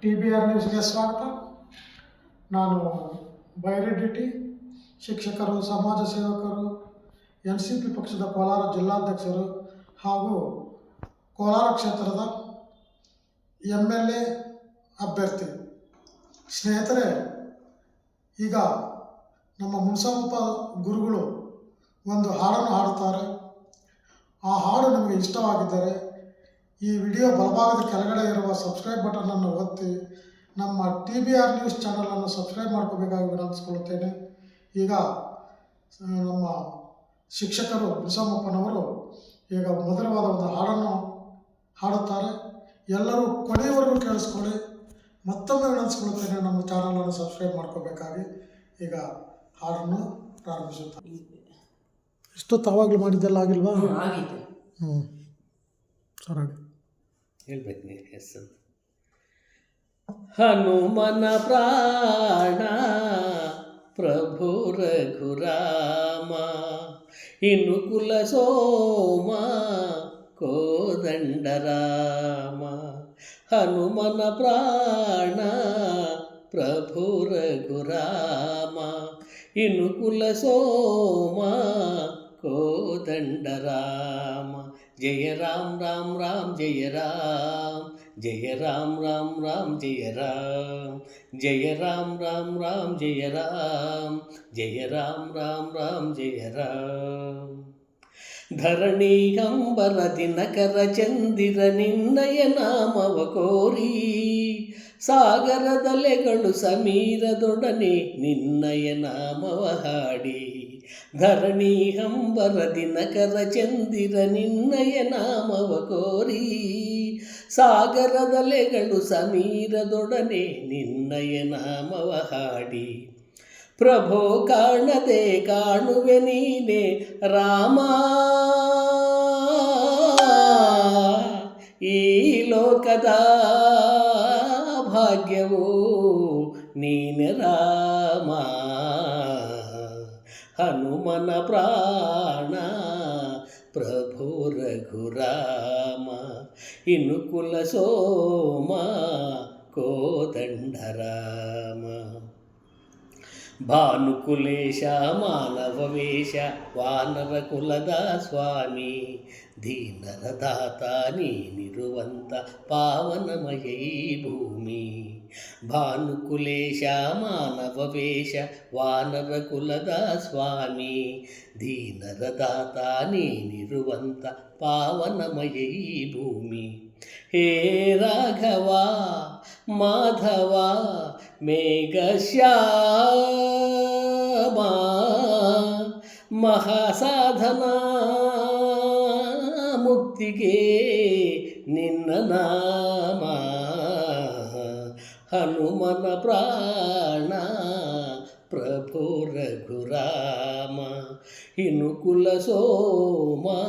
T B R ನ್ಯೂಸ್ಗೆ ಸ್ವಾಗತ. ನಾನು ಬೈರೆಡ್ಡಿ ಶಿಕ್ಷಕರು, ಸಮಾಜ ಸೇವಕರು, ಎನ್ ಸಿ ಪಿ ಪಕ್ಷದ ಕೋಲಾರ ಜಿಲ್ಲಾಧ್ಯಕ್ಷರು ಹಾಗೂ ಕೋಲಾರ ಕ್ಷೇತ್ರದ ಎಂ ಎಲ್ ಎ ಅಭ್ಯರ್ಥಿ. ಸ್ನೇಹಿತರೆ, ಈಗ ನಮ್ಮ ಮುನ್ಸಮಪ್ಪ ಗುರುಗಳು ಒಂದು ಹಾಡನ್ನು ಹಾಡುತ್ತಾರೆ. ಆ ಹಾಡು ನಿಮಗೆ ಇಷ್ಟವಾಗಿದ್ದರೆ ಈ ವಿಡಿಯೋ ಬಲಭಾಗದ ಕೆಳಗಡೆ ಇರುವ ಸಬ್ಸ್ಕ್ರೈಬ್ ಬಟನನ್ನು ಒತ್ತಿ ನಮ್ಮ ಟಿ ಬಿ ಆರ್ ನ್ಯೂಸ್ ಚಾನಲನ್ನು ಸಬ್ಸ್ಕ್ರೈಬ್ ಮಾಡ್ಕೋಬೇಕಾಗಿ ವಿನಂತಿಸ್ಕೊಳ್ಳುತ್ತೇನೆ ಈಗ ನಮ್ಮ ಶಿಕ್ಷಕರು ಬಿಸಮ್ಮಪ್ಪನವರು ಈಗ ಮಧುರವಾದ ಒಂದು ಹಾಡನ್ನು ಹಾಡುತ್ತಾರೆ. ಎಲ್ಲರೂ ಕೊನೆಯವರೆಗೂ ಕೇಳಿಸ್ಕೊಳ್ಳಿ. ಮತ್ತೊಮ್ಮೆ ವಿನಂತಿಸ್ಕೊಳ್ಳುತ್ತೇನೆ ನಮ್ಮ ಚಾನಲನ್ನು ಸಬ್ಸ್ಕ್ರೈಬ್ ಮಾಡ್ಕೋಬೇಕಾಗಿ ಈಗ ಹಾಡನ್ನು ಪ್ರಾರಂಭಿಸುತ್ತಾರೆ ಇಷ್ಟು ಆವಾಗಲೂ ಮಾಡಿದ್ದೆಲ್ಲ ಆಗಿಲ್ವಾ? ಹ್ಞೂ ಸರಾಗಿ ಹೇಳ್ಬೇಕು ನೀ ಎಸ್ ಅಂತ ಹನುಮನ ಪ್ರಾಣ ಪ್ರಭು ರಘುರಾಮ ಇನ್ನು ಕುಲ ಸೋಮ ಕೋದಂಡರಾಮ ಹನುಮನ ಪ್ರಾಣ ಪ್ರಭು ರಘುರಾಮ ಇನ್ನು ಕುಲ ಸೋಮ ಕೋದಂಡರಾಮ జయ రామ్ రామ్ రామ్ జయ రామ్ జయ రామ్ రామ్ రామ్ జయ రామ్ జయ రామ్ రామ్ రామ్ జయ రామ్ జయ రామ్ రామ్ రామ్ జయ రామ్. ధరణీగంబర దినకర చందిర నిన్నయ నామవ కోరీ ಸಾಗರದಲೆಗಳು ಸಮೀರದೊಡನೆ ನಿನ್ನಯ ನಾಮವ ಹಾಡಿ ಧರಣಿ ಹಂಬರ ದಿನಕರ ಚಂದಿರ ನಿನ್ನಯ ನಾಮವ ಕೋರಿ ಸಾಗರದಲೆಗಳು ಸಮೀರದೊಡನೆ ನಿನ್ನಯ ನಾಮವ ಹಾಡಿ ಪ್ರಭೋ ಕಾಣದೆ ಕಾಣುವೆ ನೀನೆ ರಾಮ ಈ ಲೋಕದ భాగ్యము నీన రామ. హనుమన ప్రాణ ప్రభు రఘురామ. ఇనుకుల సోమ కోదండరామ. భానుకులేశ మానవ వేష మానవవేశ వానరకులదా స్వామి దీనరదాత నీ నిరువంత పావనమయీ భూమి భానుకులేశ మానవ వేష మానవవేశ వానరకులదా స్వామి దీనరదాత నీ నిరువంత పావనమయీ భూమి హే రాఘవా మాధవా మేఘశ్యామా మహాసాధనా ముక్తికే నిన్న నామా హనుమన ప్రాణ ప్రభు రఘురామ ఇనుకుల సోమా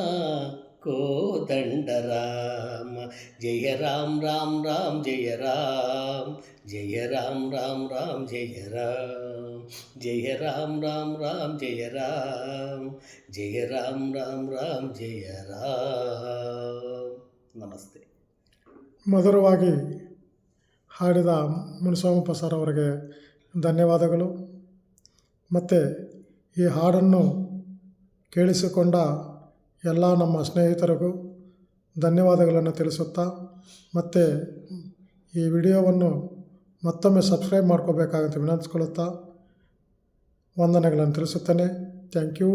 ನಾಮ ಹನುಮನ ಪ್ರಾಣ ಪ್ರಭು ರಘುರಾಮ ಇನ್ನು ಕುಲ ಸೋಮ ಕೋದಂಡರಾಮ ಜಯ ರಾಮ್ ರಾಮ್ ರಾಮ್ ಜಯ ರಾಮ್ ಜಯ ರಾಮ್ ರಾಮ್ ರಾಮ್ ಜಯ ರಾಮ್ ಜಯ ರಾಮ್ ರಾಮ್ ರಾಮ್ ಜಯ ರಾಮ್ ಜಯ ರಾಮ್ ರಾಮ್ ರಾಮ್ ಜಯ ರಾಮ್ ನಮಸ್ತೆ ಮಧುರವಾಗಿ ಹಾಡಿದ ಮುನಿಸ್ವಾಮಪ್ಪ ಸರ್ ಅವರಿಗೆ ಧನ್ಯವಾದಗಳು ಮತ್ತು ಈ ಹಾಡನ್ನು ಕೇಳಿಸಿಕೊಂಡ ಎಲ್ಲ ನಮ್ಮ ಸ್ನೇಹಿತರಿಗೂ ಧನ್ಯವಾದಗಳನ್ನು ತಿಳಿಸುತ್ತಾ ಮತ್ತು ಈ ವಿಡಿಯೋವನ್ನು ಮತ್ತೊಮ್ಮೆ ಸಬ್ಸ್ಕ್ರೈಬ್ ಮಾಡ್ಕೋಬೇಕಾಗುತ್ತೆ ವಿನಂತಿಸ್ಕೊಳ್ಳುತ್ತಾ ವಂದನೆಗಳನ್ನು ತಿಳಿಸುತ್ತೇನೆ. Thank you.